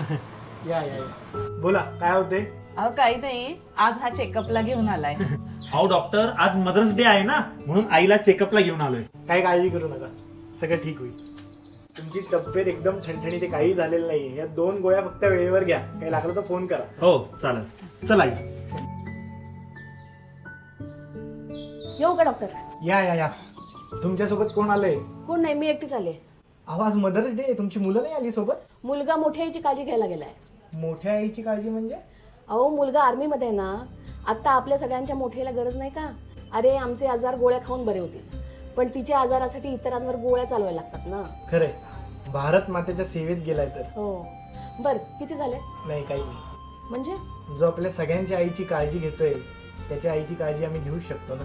या या या. बोला काय होते अहो काही नाही. आज हा चेकअपला घेऊन आलाय. अहो डॉक्टर आज मदर्स डे आहे ना म्हणून आईला चेकअपला घेऊन आलोय. काही काळजी करू नका. सगळं ठीक होईल. तुमची तब्येत एकदम ठणठणी ते काही झालेलं नाही या दोन गोळ्या फक्त वेळेवर घ्या. काही लागलं तर फोन करा. हो चालेल. चल आई. येऊ का डॉक्टर या या या. तुमच्यासोबत कोण आलंय? कोण नाही मी एकटीच आले. आवाज मदर्स डे तुमची मुलं नाही आली सोबत? मुलगा मोठ्या आईची काळजी घ्यायला गेलाय. मोठ्या आईची काळजी म्हणजे? अहो मुलगा आर्मीमध्ये आहे ना आत्ता आपल्या सगळ्यांच्या मोठ्याला गरज नाही का? अरे आमचे आजार गोळ्या खाऊन बरे होतील. पण तिच्या आजारासाठी इतरांवर गोळ्या चालवायला लागतात ना. खरंय. भारत मातेच्या सेवेत गेलाय तर. हो. बर किती झाले? नाही काही नाही. म्हणजे? जो आपल्या सगळ्यांच्या आईची काळजी घेतोय त्याच्या आईची काळजी आम्ही घेऊ शकतो ना.